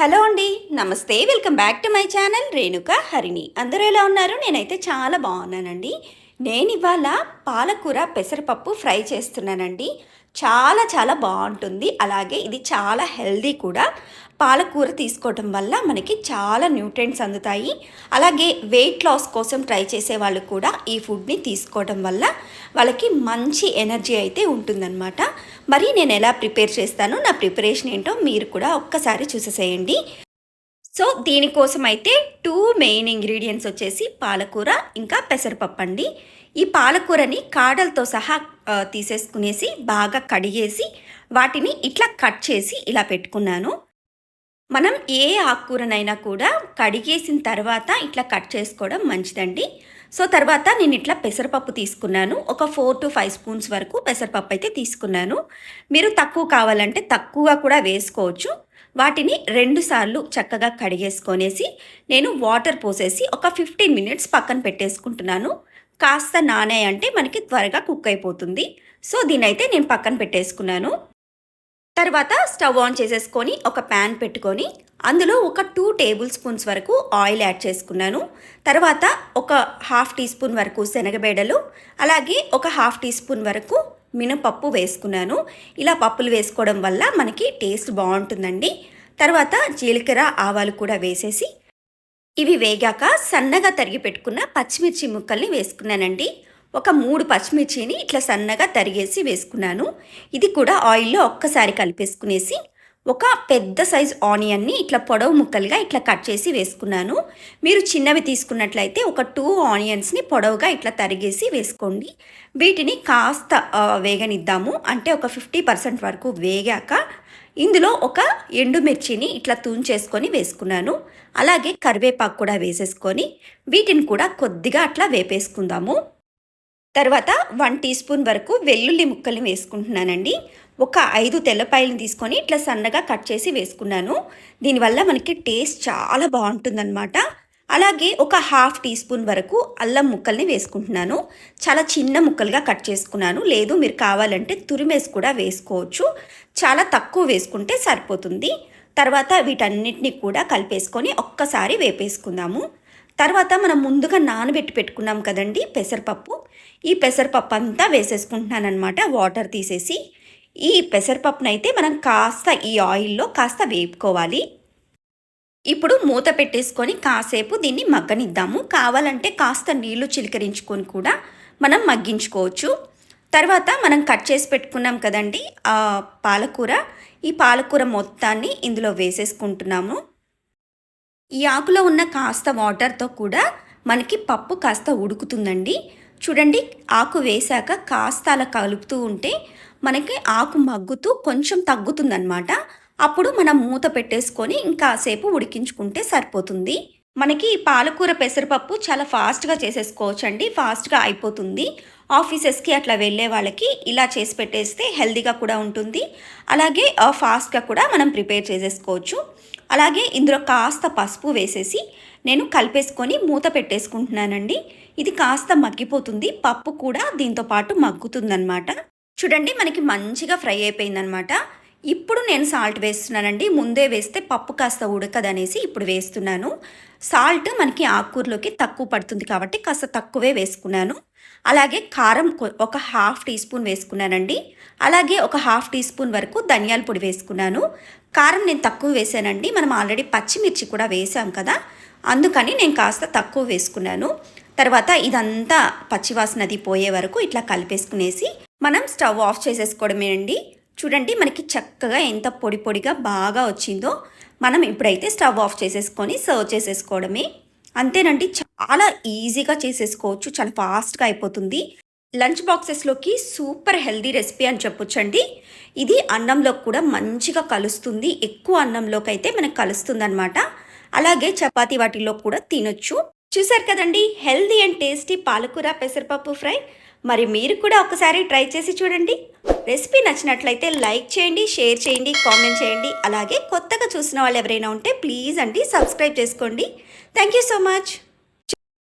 Hello అండి నమస్తే. Welcome back to my channel Renuka Harini. అందరూ ఎలా ఉన్నారు? నేనైతే చాలా బాగున్నానండి. నేను ఇవాళ పాలకూర పెసరపప్పు ఫ్రై చేస్తున్నానండి. చాలా చాలా బాగుంటుంది. అలాగే ఇది చాలా హెల్దీ కూడా. పాలకూర తీసుకోవటం వల్ల మనకి చాలా న్యూట్రియంట్స్ అందుతాయి. అలాగే వెయిట్ లాస్ కోసం ట్రై చేసే వాళ్ళు కూడా ఈ ఫుడ్ని తీసుకోవడం వల్ల వాళ్ళకి మంచి ఎనర్జీ అయితే ఉంటుందన్నమాట. మరి నేను ఎలా ప్రిపేర్ చేస్తానో నా ప్రిపరేషన్ ఏంటో మీరు కూడా ఒక్కసారి చూసేసేయండి. సో దీనికోసం అయితే టూ మెయిన్ ఇంగ్రీడియంట్స్ వచ్చేసి పాలకూర ఇంకా పెసరపప్పు అండి ఈ పాలకూరని కాడలతో సహా తీసేసుకునేసి బాగా కడిగేసి వాటిని ఇట్లా కట్ చేసి ఇలా పెట్టుకున్నాను. మనం ఏ ఆకుకూరనైనా కూడా కడిగేసిన తర్వాత ఇట్లా కట్ చేసుకోవడం మంచిదండి. సో తర్వాత నేను ఇట్లా పెసరపప్పు తీసుకున్నాను. ఒక ఫోర్ టు ఫైవ్ స్పూన్స్ వరకు పెసరపప్పు అయితే తీసుకున్నాను. మీరు తక్కువ కావాలంటే తక్కువగా కూడా వేసుకోవచ్చు. వాటిని రెండుసార్లు చక్కగా కడిగేసుకొనేసి నేను వాటర్ పోసేసి ఒక ఫిఫ్టీన్ మినిట్స్ పక్కన పెట్టేసుకుంటున్నాను. కాస్త నానే అంటే మనకి త్వరగా కుక్ అయిపోతుంది. సో దీనైతే నేను పక్కన పెట్టేసుకున్నాను. తర్వాత స్టవ్ ఆన్ చేసేసుకొని ఒక ప్యాన్ పెట్టుకొని అందులో ఒక టూ టేబుల్ స్పూన్స్ వరకు ఆయిల్ యాడ్ చేసుకున్నాను. తర్వాత ఒక హాఫ్ టీ స్పూన్ వరకు శనగబేడలు అలాగే ఒక హాఫ్ టీ స్పూన్ వరకు మినపప్పు వేసుకున్నాను. ఇలా పప్పులు వేసుకోవడం వల్ల మనకి టేస్ట్ బాగుంటుందండి. తర్వాత జీలకర్ర ఆవాలు కూడా వేసేసి ఇవి వేగాక సన్నగా తరిగి పెట్టుకున్న పచ్చిమిర్చి ముక్కల్ని వేసుకున్నానండి. ఒక మూడు పచ్చిమిర్చిని ఇట్లా సన్నగా తరిగేసి వేసుకున్నాను. ఇది కూడా ఆయిల్లో ఒక్కసారి కలిపేసుకునేసి ఒక పెద్ద సైజ్ ఆనియన్ని ఇట్లా పొడవు ముక్కలుగా ఇట్లా కట్ చేసి వేసుకున్నాను. మీరు చిన్నవి తీసుకున్నట్లయితే ఒక టూ ఆనియన్స్ని పొడవుగా ఇట్లా తరిగేసి వేసుకోండి. వీటిని కాస్త వేగనిద్దాము. అంటే ఒక ఫిఫ్టీ పర్సెంట్ వరకు వేగాక ఇందులో ఒక ఎండుమిర్చిని ఇట్లా తూంచేసుకొని వేసుకున్నాను. అలాగే కరివేపాకు కూడా వేసేసుకొని వీటిని కూడా కొద్దిగా అట్లా వేపేసుకుందాము. తర్వాత వన్ టీ స్పూన్ వరకు వెల్లుల్లి ముక్కల్ని వేసుకుంటున్నానండి. ఒక ఐదు తెల్లపాయలను తీసుకొని ఇట్లా సన్నగా కట్ చేసి వేసుకున్నాను. దీనివల్ల మనకి టేస్ట్ చాలా బాగుంటుందన్నమాట. అలాగే ఒక హాఫ్ టీ స్పూన్ వరకు అల్లం ముక్కల్ని వేసుకుంటున్నాను. చాలా చిన్న ముక్కలుగా కట్ చేసుకున్నాను. లేదు మీరు కావాలంటే తురిమేసి కూడా వేసుకోవచ్చు. చాలా తక్కువ వేసుకుంటే సరిపోతుంది. తర్వాత వీటన్నిటిని కూడా కలిపేసుకొని ఒక్కసారి వేపేసుకుందాము. తర్వాత మనం ముందుగా నానబెట్టి పెట్టుకున్నాం కదండి పెసరపప్పు. ఈ పెసరపప్పు అంతా వేసేసుకుంటున్నానమాట వాటర్ తీసేసి. ఈ పెసరపప్పునైతే మనం కాస్త ఈ ఆయిల్లో కాస్త వేపుకోవాలి. ఇప్పుడు మూత పెట్టేసుకొని కాసేపు దీన్ని మగ్గనిద్దాము. కావాలంటే కాస్త నీళ్ళు చిలకరించుకొని కూడా మనం మగ్గించుకోవచ్చు. తర్వాత మనం కట్ చేసి పెట్టుకున్నాం కదండి ఆ పాలకూర. ఈ పాలకూర మొత్తాన్ని ఇందులో వేసేసుకుంటున్నాము. ఈ ఆకులో ఉన్న కాస్త వాటర్తో కూడా మనకి పప్పు కాస్త ఉడుకుతుందండి. చూడండి ఆకు వేశాక కాస్త అలా కలుపుతూ ఉంటే మనకి ఆకు మగ్గుతూ కొంచెం తగ్గుతుందన్నమాట. అప్పుడు మనం మూత పెట్టేసుకొని ఇంకాసేపు ఉడికించుకుంటే సరిపోతుంది. మనకి ఈ పాలకూర పెసరపప్పు చాలా ఫాస్ట్గా చేసేసుకోవచ్చండి. ఫాస్ట్గా అయిపోతుంది. ఆఫీసెస్కి అట్లా వెళ్ళే వాళ్ళకి ఇలా చేసి పెట్టేస్తే హెల్తీగా కూడా ఉంటుంది. అలాగే ఫాస్ట్గా కూడా మనం ప్రిపేర్ చేసేసుకోవచ్చు. అలాగే ఇందులో కాస్త పసుపు వేసేసి నేను కలిపేసుకొని మూత పెట్టేసుకుంటున్నానండి. ఇది కాస్త మగ్గిపోతుంది. పప్పు కూడా దీంతో పాటు మగ్గుతుందన్నమాట. చూడండి మనకి మంచిగా ఫ్రై అయిపోయిందనమాట ఇప్పుడు నేను సాల్ట్ వేస్తున్నానండి. ముందే వేస్తే పప్పు కాస్త ఉడకదనేసి ఇప్పుడు వేస్తున్నాను. సాల్ట్ మనకి ఆకుకూరలోకి తక్కువ పడుతుంది కాబట్టి కాస్త తక్కువే వేసుకున్నాను. అలాగే కారం ఒక హాఫ్ టీ స్పూన్ వేసుకున్నానండి. అలాగే ఒక హాఫ్ టీ స్పూన్ వరకు ధనియాల పొడి వేసుకున్నాను. కారం నేను తక్కువ వేసానండి. మనం ఆల్రెడీ పచ్చిమిర్చి కూడా వేసాం కదా. అందుకని నేను కాస్త తక్కువ వేసుకున్నాను. తర్వాత ఇదంతా పచ్చివాసనది పోయే వరకు ఇట్లా కలిపేసుకునేసి మనం స్టవ్ ఆఫ్ చేసేసుకోవడమేనండి. చూడండి మనకి చక్కగా ఎంత పొడి పొడిగా బాగా వచ్చిందో మనం ఇప్పుడైతే స్టవ్ ఆఫ్ చేసేసుకొని సర్వ్ చేసేసుకోవడమే. అంతేనండి చాలా ఈజీగా చేసేసుకోవచ్చు చాలా ఫాస్ట్గా అయిపోతుంది. లంచ్ బాక్సెస్లోకి సూపర్ హెల్దీ రెసిపీ అని చెప్పొచ్చండి. ఇది అన్నంలో కూడా మంచిగా కలుస్తుంది ఎక్కువ అన్నంలోకి అయితే మనకు కలుస్తుంది అనమాట అలాగే చపాతి వాటిల్లో కూడా తినొచ్చు. చూసారు కదండి హెల్దీ అండ్ టేస్టీ పాలకూర పెసరపప్పు ఫ్రై. మరి మీరు కూడా ఒకసారి ట్రై చేసి చూడండి. రెసిపీ నచ్చినట్లయితే లైక్ చేయండి షేర్ చేయండి కామెంట్ చేయండి. అలాగే కొత్తగా చూసిన వాళ్ళు ఎవరైనా ఉంటే ప్లీజ్ అండి సబ్స్క్రైబ్ చేసుకోండి. Thank you so much.